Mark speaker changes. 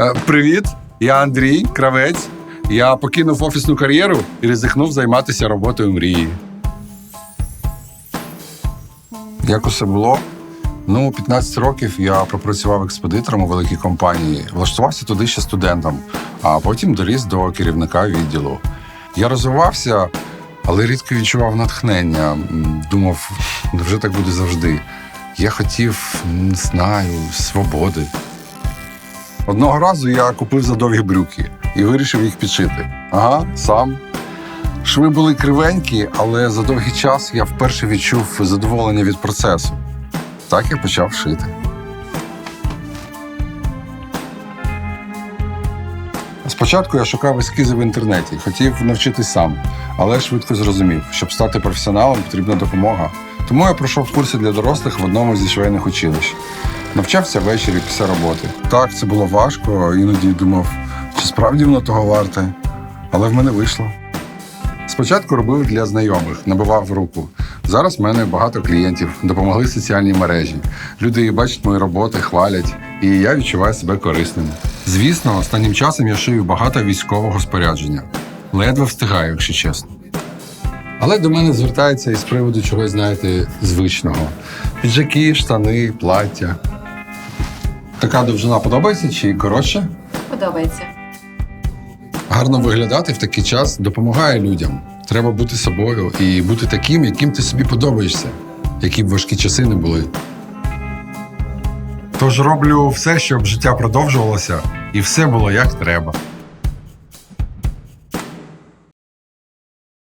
Speaker 1: Е, Привіт, я Андрій Кравець. Я покинув офісну кар'єру і ризикнув займатися роботою мрії. Як усе було? Ну, 15 років я пропрацював експедитором у великій компанії, влаштувався туди ще студентом, а потім доріс до керівника відділу. Я розвивався, але рідко відчував натхнення. Думав, невже так буде завжди. Я хотів, не знаю, свободи. Одного разу я купив задовгі брюки і вирішив їх підшити. Ага, сам. Шви були кривенькі, але за довгий час я вперше відчув задоволення від процесу. Так я почав шити. Спочатку я шукав ескізи в інтернеті, хотів навчитись сам, але швидко зрозумів, щоб стати професіоналом, потрібна допомога. Тому я пройшов курси для дорослих в одному зі швейних училищ. Навчався ввечері після роботи. Так, це було важко, іноді думав, чи справді воно того варте, але в мене вийшло. Спочатку робив для знайомих, набивав руку. Зараз в мене багато клієнтів, допомогли соціальні мережі. Люди бачать мої роботи, хвалять, і я відчуваю себе корисним. Звісно, останнім часом я шию багато військового спорядження. Ледве встигаю, якщо чесно. Але до мене звертаються із приводу чогось, знаєте, звичного: піджаки, штани, плаття. Така довжина подобається чи коротше?
Speaker 2: Подобається.
Speaker 1: Гарно виглядати в такий час допомагає людям. Треба бути собою і бути таким, яким ти собі подобаєшся, які б важкі часи не були. Тож роблю все, щоб життя продовжувалося, і все було як треба.